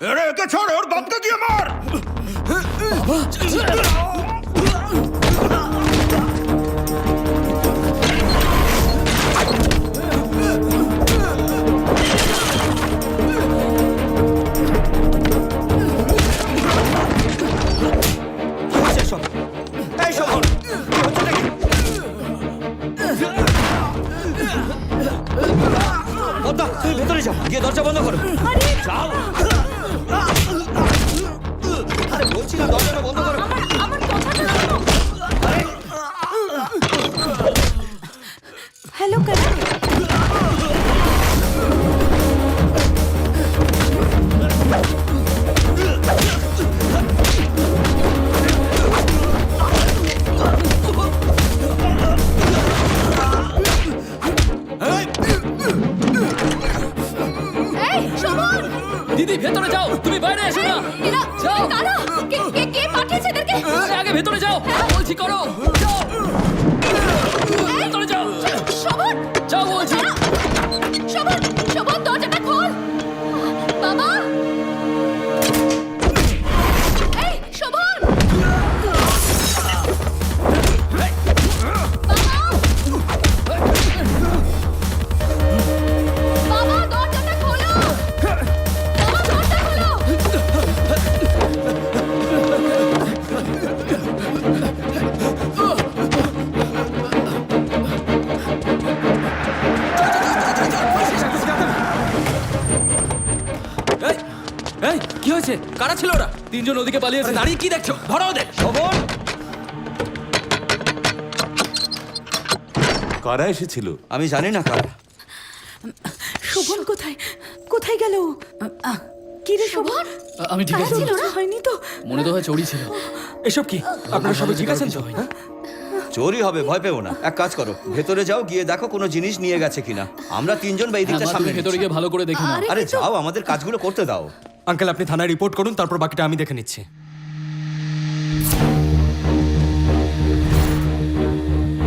Røyke tårner, banke gymmer! Hello কারণ দিদি ভেতরে যাও। তুমি বাইরে এসো না। যাও। কে কে কে পাঠিয়েছে এদেরকে? আগে ভেতরে যাও। বলছি করো। যাও। এই কি হয়েছে কারা ছিল ওরা? তিনজন ওদিকে পালিয়েছে দাঁড়িয়ে কি দেখছ? ধরো ওদের। শোভন! কারা এসেছিল? আমি জানি না কারা। শোভন কোথায়? কোথায় গেল? কি রে শোভন? আমি ঠিক আছি। না? হয়নি তো। মনে তো হয় চড়ি ছিল। এসব কি? আপনারা সবাই ঠিক আছেন তো? হ্যাঁ? চোরই হবে ভয় পেও না। এক কাজ করো ভেতরে যাও গিয়ে দেখো কোনো জিনিস নিয়ে গেছে কিনা। আমরা তিনজন বা এই দিকটা হ্যাঁ, সামনে ভেতরে গিয়ে ভালো করে দেখে নাও। আরে যাও আমাদের কাজগুলো করতে দাও। আঙ্কেল আপনি থানায় রিপোর্ট করুন তারপর বাকিটা আমি দেখে নিচ্ছি।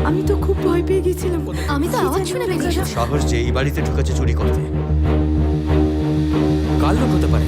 আমি তো খুব ভয় পেয়ে গেছিলাম আমি তো আওয়াজ শুনে বেরিয়েছি। সাহস যে এই বাড়িতে ঢুকেছে চুরি করতে। কাল লোক হতে পারে।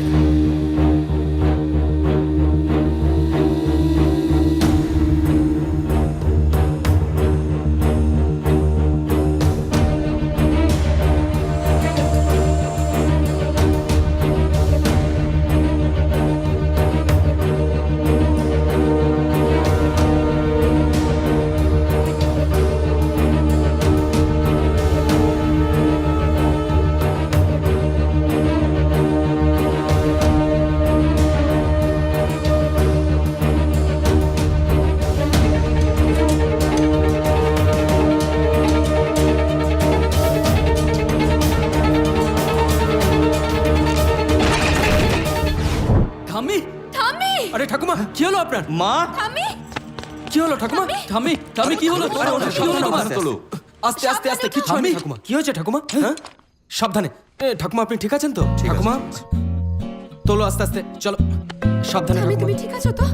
মা থামি কি হলো ঠাকুমা? থামি থামি কি হলো? আরে কি হলো তোমার? আস্তে তোলো আস্তে আস্তে আস্তে কিচ্ছু হয়নি ঠাকুমা। কি হয়েছে ঠাকুমা? হ্যাঁ? সাবধানে। এ, ঠাকুমা আপনি ঠিক আছেন তো? ঠাকুমা? তোলো আস্তে আস্তে চলো। সাবধানে থামি ঠাকুমা। তুমি ঠিক আছো তো?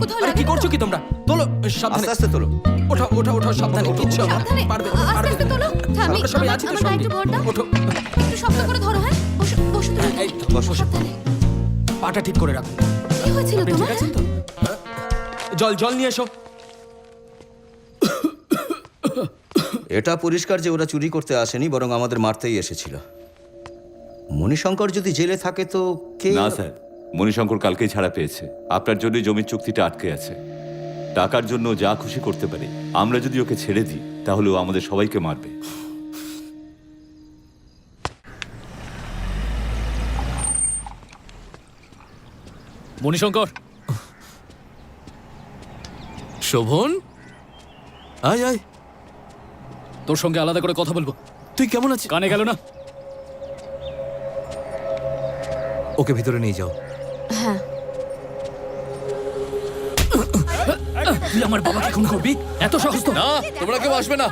কোথাও আরে কি লাগেনি করছ কি তোমরা? তোলো সাবধানে। আস্তে আস্তে তোলো। ওঠো ওঠো ওঠো সাবধানে কিচ্ছু হবে না। সাবধানে। পারবে আস্তে পারবে। আস্তে তোলো। থামি আমরা সবাই আমার- আছি তো আমার গায়ে সঙ্গে। একটু ভর দাও। ওঠো। একটু শক্ত করে ধরো হ্যাঁ? বসো বসো তুমি। এই তো, বসো। সাবধানে। পাটা ঠিক করে রাখো। কি হয়েছিল আপনি তোমার? ঠিক আছেন তো? হ্যাঁ? জল জল নিয়ে এসো। এটা পরিষ্কার যে ওরা চুরি করতে আসেনি বরং আমাদের মারতেই এসেছিল। মণিশঙ্কর যদি জেলে থাকে তো কে না স্যার। মণিশঙ্কর কালকেই ছাড়া পেয়েছে। আপনার জন্য জমির চুক্তিটা আটকে আছে। টাকার জন্য যা খুশি করতে পারে আমরা যদি ওকে ছেড়ে দিই তাহলে ও আমাদের সবাইকে মারবে। মণিশঙ্কর শোভন? আয় আয়। তোর সঙ্গে আলাদা করে কথা বলব। তুই কেমন আছিস? কানে গেল না? ওকে ভিতরে নিয়ে যাও। হ্যাঁ। তুই আমার বাবাকে খুন করবি? এত সহজ তো। না তোমরা কেউ আসবে না।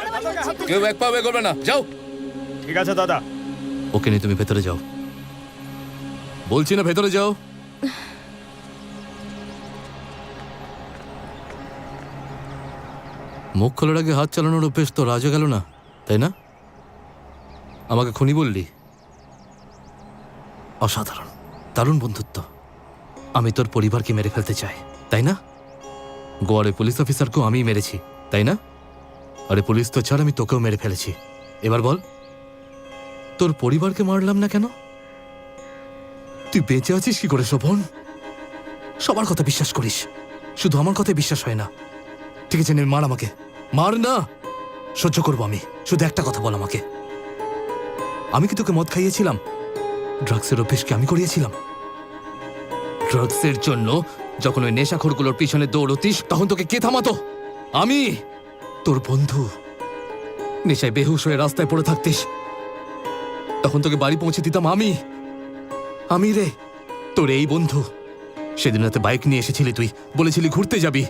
কেউ এক পা বের করবে না। যাও। ঠিক আছে দাদা। ওকে নিয়ে তুমি ভেতরে যাও। বলছি না ভেতরে যাও। মুখ খোলার আগে হাত চালানোর অভ্যেস তো রাজা গেল না, তাই না? আমাকে খুনি বললি? অসাধারণ, দারুণ বন্ধুত্ব। আমি তোর পরিবারকে মেরে ফেলতে চাই, তাই না? গোয়ারে পুলিশ অফিসারকেও আমিই মেরেছি, তাই না? আরে পুলিশ তো ছাড়, আমি তোকেও মেরে ফেলেছি। এবার বল, তোর পরিবারকে মারলাম না কেন? তুই বেঁচে আছিস কি করে শোভন? সবার কথা বিশ্বাস করিস, শুধু আমার কথাই বিশ্বাস হয় না। ঠিক আছে মার আমাকে। মার না সহ্য করব আমি। শুধু একটা কথা বল আমাকে। আমি কি তোকে মদ খাইয়েছিলাম? ড্রাগসের অভ্যেসকে আমি করিয়েছিলাম? ড্রাগসের জন্য যখন ওই নেশাখোরগুলোর পিছনে দৌড়তিস তখন তোকে কে থামাতো? আমি! তোর বন্ধু। নেশায় বেহুশ হয়ে রাস্তায় পড়ে থাকতিস। তখন তোকে বাড়ি পৌঁছে দিতাম আমি। আমি রে। তোর এই বন্ধু। সেদিন রাতে বাইক নিয়ে এসেছিলি তুই। বলেছিলি ঘুরতে যাবি।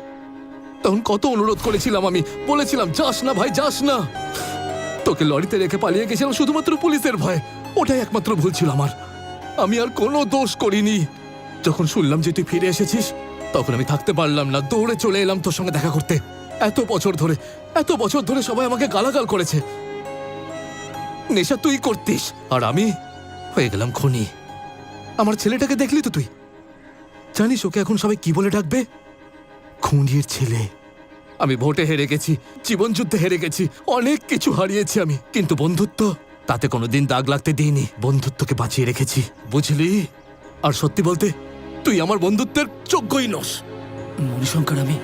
তখন কত অনুরোধ করেছিলাম আমি। বলেছিলাম, যাস না ভাই, যাস না। তোকে লরিতে রেখে পালিয়ে গেছিলাম শুধুমাত্র পুলিশের ভয়। ওটাই একমাত্র ভুল ছিল আমার। আমি আর কোনো দোষ করিনি। যখন শুনলাম যে তুই ফিরে এসেছিস, তখন আমি থাকতে পারলাম না। দৌড়ে চলে এলাম তোর সঙ্গে দেখা করতে। এত বছর ধরে, এত বছর ধরে সবাই আমাকে গালাগাল করেছে। নেশা তুই করতিস, আর আমি হয়ে গেলাম খনি। আমার ছেলেটাকে দেখলি তো তুই? জানিস ওকে এখন সবাই কি বলে ডাকবে? খুনির ছেলে। আমি ভোটে হেরে গেছি, জীবন যুদ্ধে হেরে গেছি, অনেক কিছু হারিয়েছি আমি। কিন্তু বন্ধুত্ব, তাতে কোনোদিন দাগ লাগতে দিইনি। বন্ধুত্বকে বাঁচিয়ে রেখেছি, বুঝলি? আর সত্যি বলতে, তুই আমার বন্ধুত্বের যোগ্যই নস। মনিশঙ্কর আমি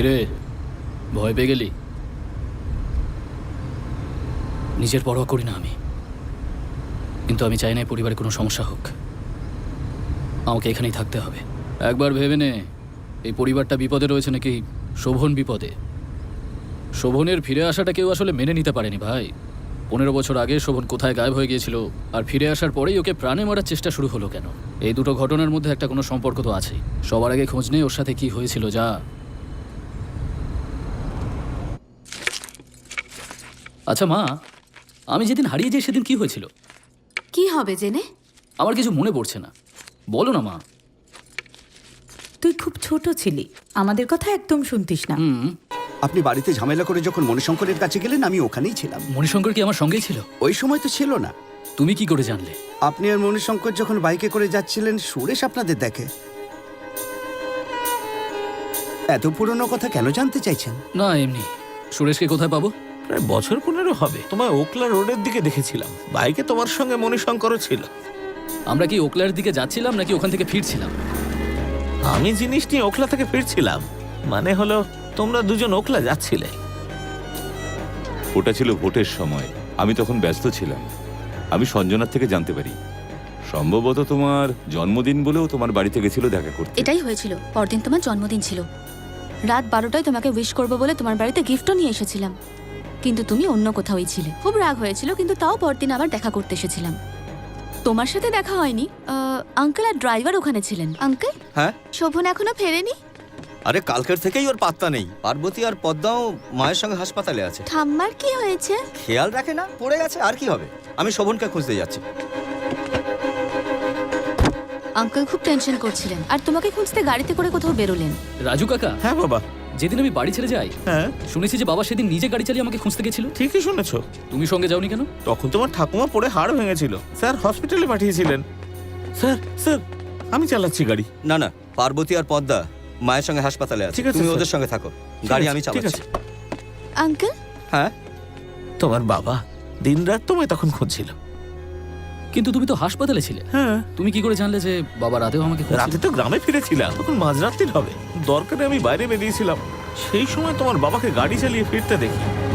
কিরে? ভয় পেয়ে গেলি? নিজের পরোয়া করি না আমি। কিন্তু আমি চাই না পরিবারে কোনো সমস্যা হোক। আমাকে এখানেই থাকতে হবে। একবার ভেবে নে, এই পরিবারটা বিপদে রয়েছে নাকি শোভন বিপদে? শোভনের ফিরে আসাটা কেউ আসলে মেনে নিতে পারেনি ভাই। পনেরো বছর আগে শোভন কোথায় গায়েব হয়ে গিয়েছিল আর ফিরে আসার পরেই ওকে প্রাণে মারার চেষ্টা শুরু হলো কেন? এই দুটো ঘটনার মধ্যে একটা কোনো সম্পর্ক তো আছেই। সবার আগে খোঁজ নেই ওর সাথে কি হয়েছিল, যা আচ্ছা মা আমি যেদিন হারিয়ে যাই সেদিন কি হয়েছিল? কি হবে জেনে? আমার কিছু মনে পড়ছে না। বলো না মা। তুই খুব ছোট ছিলি। আমাদের কথা একদম শুনতিস না। আপনি বাড়িতে ঝামেলা করে যখন মণিশঙ্করের কাছে গেলেন আমি ওখানেই ছিলাম। মণিশঙ্কর কি আমার সঙ্গেই ছিল? ওই সময় তো ছিল না। তুমি কি করে জানলে? আপনি আর মণিশঙ্কর যখন বাইকে করে যাচ্ছিলেন সুরেশ আপনাদের দেখে। এত পুরনো কথা কেন জানতে চাইছেন? না এমনি। সুরেশকে কোথায় পাবো? প্রায় বছর পনেরো হবে। তোমায় ওকলা রোডের দিকে দেখেছিলাম। বাইকে তোমার সঙ্গে মণিশঙ্করও ছিল। আমরা কি ওকলার দিকে যাচ্ছিলাম নাকি ওখান থেকে ফিরছিলাম? আমি জিনিস নিয়ে ওকলা থেকে ফিরছিলাম। মানে হলো তোমরা দুজন ওকলা যাচ্ছিলে। ওটা ছিল ভোটের সময়। আমি তখন ব্যস্ত ছিলাম। আমি সঞ্জনার থেকে জানতে পারি। সম্ভবত তোমার জন্মদিন বলেও তোমার বাড়িতে গেছিল দেখা করতে। এটাই হয়েছিল। পরদিন তোমার জন্মদিন ছিল। রাত বারোটায় তোমাকে উইশ করব বলে তোমার বাড়িতে গিফটও নিয়ে এসেছিলাম। কিন্তু তুমি অন্য কোথাওই ছিলে। খুব রাগ হয়েছিল কিন্তু তাও পরদিন আবার দেখা করতে এসেছিলাম। তোমার সাথে দেখা হয়নি? আঙ্কেল আর ড্রাইভার ওখানে ছিলেন। আঙ্কেল হ্যাঁ? শোভন এখনও ফেরেনি? আরে কালকের থেকেই ওর পাত্তা নেই। পার্বতী আর পদ্মাও মায়ের সঙ্গে হাসপাতালে আছে। ঠাম্মার কি হয়েছে? খেয়াল রাখে না পড়ে গেছে আর কি হবে? আমি শোভনকে খুঁজতে যাচ্ছি। আঙ্কেল খুব টেনশন করছিলেন। আর তোমাকে খুঁজতে গাড়িতে করে কোথাও বেরোলেন। রাজু কাকা? হ্যাঁ বাবা। যেদিন আমি বাড়ি ছেড়ে যাই হ্যাঁ। শুনেছি যে বাবা সেদিন নিজে গাড়ি চালিয়ে আমাকে খুঁজতে গেছিল। ঠিকই শুনেছো। তুমি সঙ্গে যাওনি কেন? তখন তোমার ঠাকুমা পড়ে হাড় ভেঙেছিল। স্যার হসপিটালে পাঠিয়েছিলেন। স্যার স্যার আমি চালাচ্ছি গাড়ি। না না পার্বতী আর পদ্মা মায়ের সঙ্গে হাসপাতালে আছে। ঠিক আছে, তুমি স্যার। ওদের সঙ্গে থাকো। গাড়ি আমি ঠিক চালাচ্ছি। আছে। আঙ্কেল? হ্যাঁ? তোমার বাবা দিনরাত তোমায় তখন খুঁজছিল। কিন্তু তুমি তো হাসপাতালে ছিলে। হ্যাঁ। তুমি কি করে জানলে যে বাবা রাতেও আমাকে খুঁজছিল? রাতে তো গ্রামে ফিরেছিলাম। তখন মাঝরাত্রির হবে। দরকারে আমি বাইরে বেরিয়েছিলাম। সেই সময় তোমার বাবাকে গাড়ি চালিয়ে ফিরতে দেখি।